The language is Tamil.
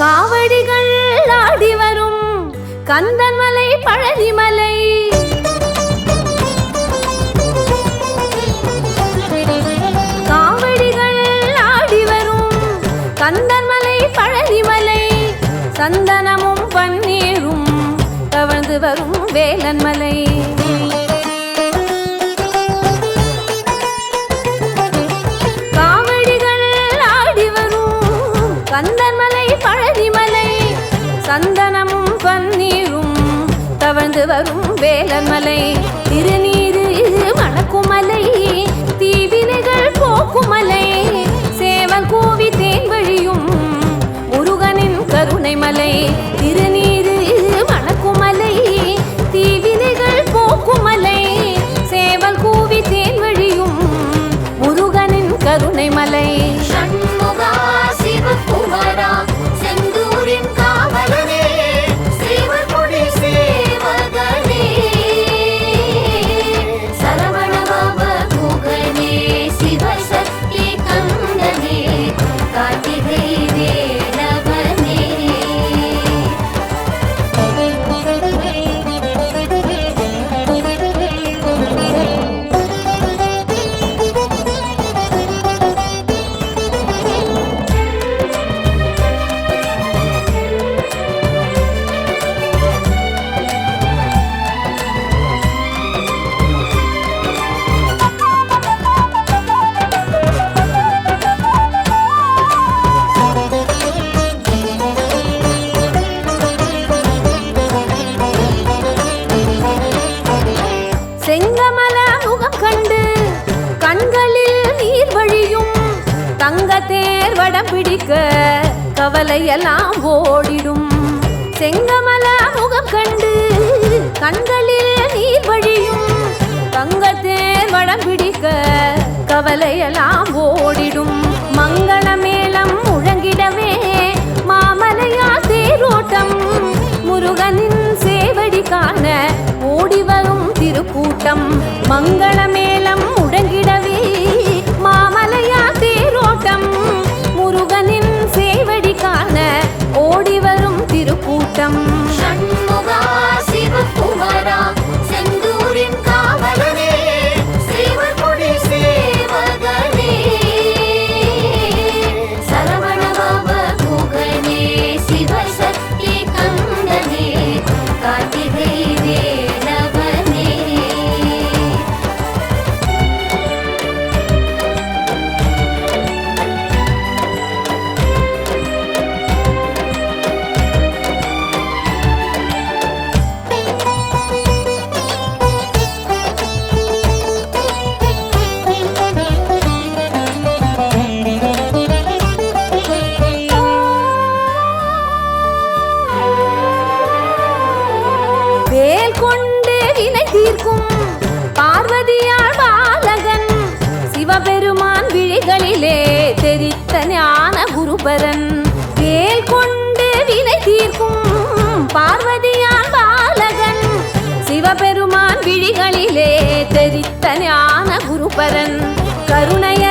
காவடிகள் ஆடி வரும். கந்தன்மலை பழனிமலை. காவடிகள் ஆடி வரும். கந்தன்மலை பழனிமலை. சந்தனம் கந்தன்மலை பழனிமலை சந்தனமும் பன்னீரும் தவழ்ந்து வரும் வேலன்மலை திருநீ தேர் பிடிக்க கவலையெல்லாம் ஓடிடும். செங்கமல முகம் கண்டு கண்களில் நீர் வழியும். தங்க வடம் பிடிக்க கவலையெல்லாம் ஓடிடும். மங்கள மேளம் முழங்கிடவே மாமலையா தேரோட்டம். முருகனின் சேவடி காண ஓடி வரும் திருக்கூட்டம். மங்களமே திருக்கூட்டம் சிவபெருமான் விழிகளிலே தெரித்த ஞான குருபரன். வேல் கொண்டு வினை தீர்க்கும் பார்வதியான் பாலகன். சிவபெருமான் விழிகளிலே தெரித்த ஞான குருபரன். கருணைய